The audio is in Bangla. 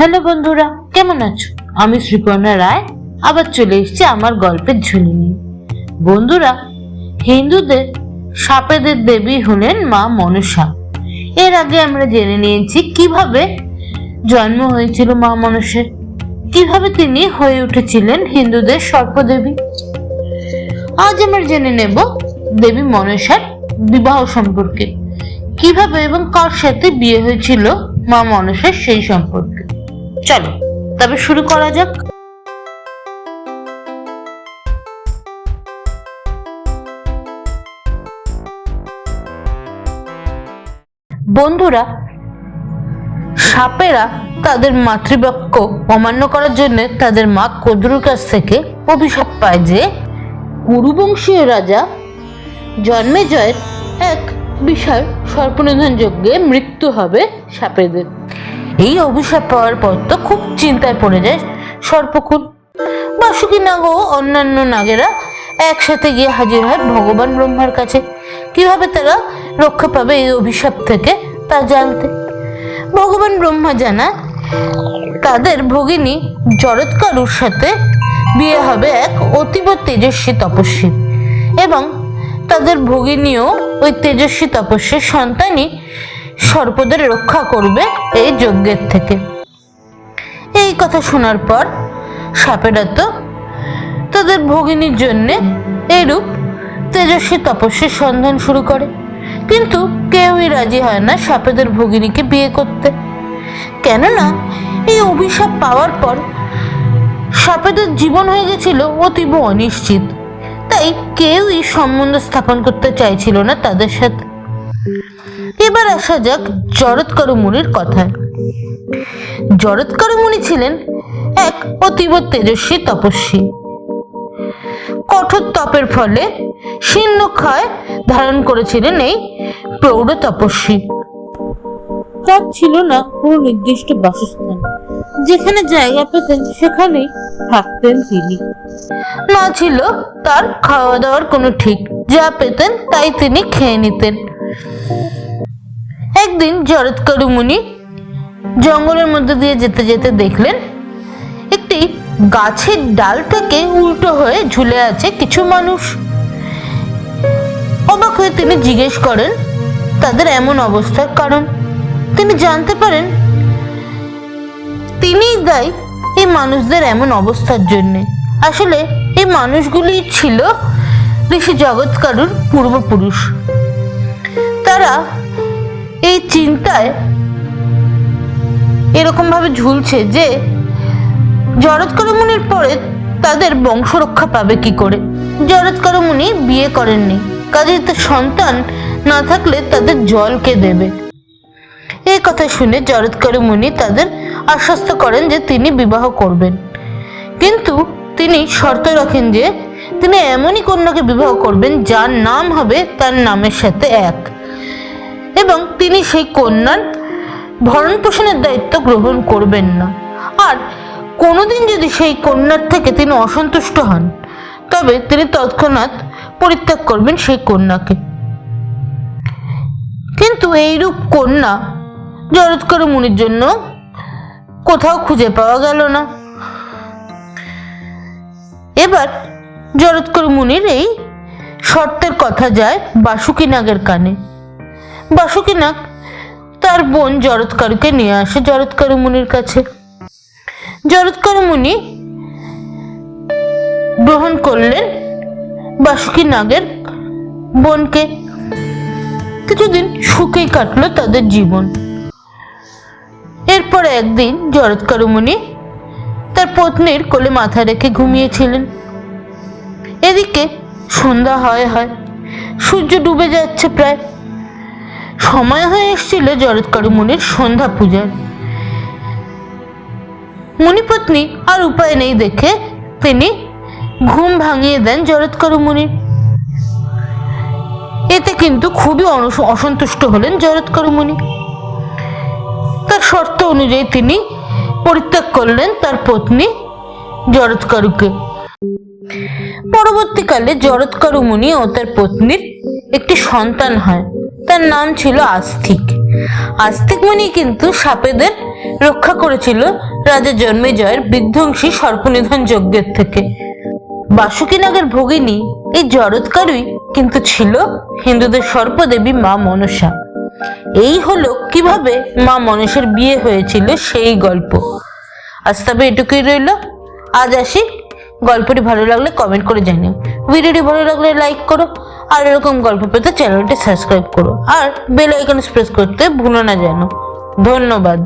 হ্যালো বন্ধুরা, কেমন আছো? আমি শ্রীপর্ণা রায়, আবার চলে এসেছি আমার গল্পের ঝুলি নিয়ে। বন্ধুরা, হিন্দুদের সাপেদের দেবী হলেন মা মনসা। এর আগে আমরা জেনে নিয়েছি কীভাবে জন্ম হয়েছিল মা মনসের, কীভাবে তিনি হয়ে উঠেছিলেন হিন্দুদের সর্পদেবী। আজ আমরা জেনে নেব দেবী মনসার বিবাহ সম্পর্কে, কীভাবে এবং কার সাথে বিয়ে হয়েছিল মা মনসার সেই সম্পর্কে। চলো, তবে শুরু করা যাক। বন্ধুরা, সাপেরা তাদের মাতৃবাক্য অমান্য করার জন্য তাদের মা কদ্রুর কাছ থেকে অভিশাপ পায় যে, কুরুবংশীয় রাজা জন্মেজয়ের এক বিশাল সর্পনিধন যজ্ঞে মৃত্যু হবে সাপেদের। এই অভিশাপ পাওয়ার পর তো খুব চিন্তায় পড়ে যায় সর্পকুল বাসুকি নাগ ও অন্যান্য নাগেরা একসাথে গিয়ে হাজির হয় ভগবান ব্রহ্মার কাছে। কীভাবে তারা রক্ষা পাবে এই অভিশাপ থেকে তা জানতে। ভগবান ব্রহ্মা জানা তাদের ভগিনী জরৎকারুর সাথে বিয়ে হবে এক অতীব তেজস্বী তপস্বী এবং তাদের ভগিনীও ওই তেজস্বী তপস্বীর সন্তানই সর্পদের রক্ষা করবে এই যজ্ঞের থেকে। এই কথা শোনার পর সাপেরা তো তাদের ভগিনীর জন্যে এইরূপ তেজস্বী তপস্বীর সন্ধান শুরু করে। কিন্তু কেউই রাজি হয় না সাপেদের ভগিনীকে বিয়ে করতে। কেননা এই অভিশাপ পাওয়ার পর সাপেদের জীবন হয়ে গেছিল অতীব অনিশ্চিত। তাই কেউই সম্বন্ধ স্থাপন করতে চাইছিল না তাদের সাথে। এবার আসা যাক জরৎকারু মুনির কথায়। জরৎকারু মুনি ছিলেন এক অতীব তেজস্বী তপস্বী। কঠোর তপের ফলে শীর্ণক্ষয় ধারণ করেছিলেন এই প্রৌঢ় তপস্বী। তার ছিল না কোনো নির্দিষ্ট বাসস্থান। যেখানে জায়গা পেতেন সেখানেই থাকতেন তিনি। না ছিল তার খাওয়া দাওয়ার কোনো ঠিক। যা পেতেন তাই তিনি খেয়ে নিতেন। একদিন জরৎকারু মুনি জঙ্গলের মধ্যে দিয়ে যেতে যেতে দেখলেন, একটি গাছের ডাল থেকে উল্টো হয়ে ঝুলে আছে কিছু মানুষ। অবাক হয়ে তিনি জিজ্ঞেস করেন, তাদের এমন অবস্থার কারণ? তিনি জানতে পারেন, তিনিই দায়ী এই মানুষদের এমন অবস্থার জন্যে। আসলে এই মানুষগুলি ছিল ঋষি জগৎকারুর পূর্বপুরুষ। তারা এই চিন্তায় এরকম ভাবে ঝুলছে যে জরৎকার মুনির পরে তাদের বংশ রক্ষা পাবে কি করে? জরৎকার মুনি বিয়ে করেননি। কাজেই তার সন্তান না থাকলে তাদের জল কে দেবে? এই কথা শুনে জরৎকার মুনি তাদের আশ্বস্ত করেন যে তিনি বিবাহ করবেন। কিন্তু তিনি শর্ত রাখেন যে তিনি এমনই কন্যাকে বিবাহ করবেন যার নাম হবে তার নামের সাথে এক। এবং তিনি সেই কন্যার ভরণ পোষণের দায়িত্ব গ্রহণ করবেন না। আর কোনোদিন যদি সেই কন্যার থেকে তিনি অসন্তুষ্ট হন, তবে তিনি তৎক্ষণাৎ পরিত্যাগ করবেন সেই কন্যাকে। কিন্তু এইরূপ কন্যা জরৎকার মুনির জন্য কোথাও খুঁজে পাওয়া গেল না। এবার জরৎকার মুনির এই শর্তের কথা যায় বাসুকি নাগের কানে। বাসুকি নাগ তার বোন জরৎকারুকে নিয়ে আসে জরৎকারু মুনির কাছে। জরৎকারু মুনি গ্রহণ করলেন বাসুকি নাগের বোনকে। কিছুদিন সুখেই কাটলো তাদের জীবন। এরপর একদিন জরৎকারু মুনি তার পত্নীর কোলে মাথা রেখে ঘুমিয়েছিলেন। এদিকে সন্ধ্যা হয় হয়, সূর্য ডুবে যাচ্ছে প্রায়। সময় হয়ে এসেছিল জরৎকারু মুনির সন্ধ্যা পূজার। মুনিপত্নী আর উপায় নেই দেখে তিনি ঘুম ভাঙিয়ে দেন জরৎকারু মুনির। এতে কিন্তু খুবই অসন্তুষ্ট হলেন জরৎকারু মুনি। তার শর্ত অনুযায়ী তিনি পরিত্যাগ করলেন তার পত্নী জরৎকারুকে। পরবর্তীকালে জরৎকারু মুনি ও তার পত্নীর একটি সন্তান হয়। তার নাম ছিল আস্তিক। আস্তিক মুনি কিন্তু সাপেদের রক্ষা করেছিল রাজা জন্মেজয়ের বিধ্বংসী সর্পনিধন যজ্ঞের থেকে। বাসুকী নাগের ভগিনী এই জরৎকারই কিন্তু ছিল হিন্দুদের সর্পদেবী মা মনসা। এই হলো কীভাবে মা মনসার বিয়ে হয়েছিল সেই গল্প। আজ তবে এটুকুই রইল। আজ আসি। গল্পটি ভালো লাগলে কমেন্ট করে জানিও। ভিডিওটি ভালো লাগলে লাইক করো। আর এরকম গল্প পেতে চ্যানেলটি সাবস্ক্রাইব করো আর বেল আইকন প্রেস করতে ভুলো না যেন। ধন্যবাদ।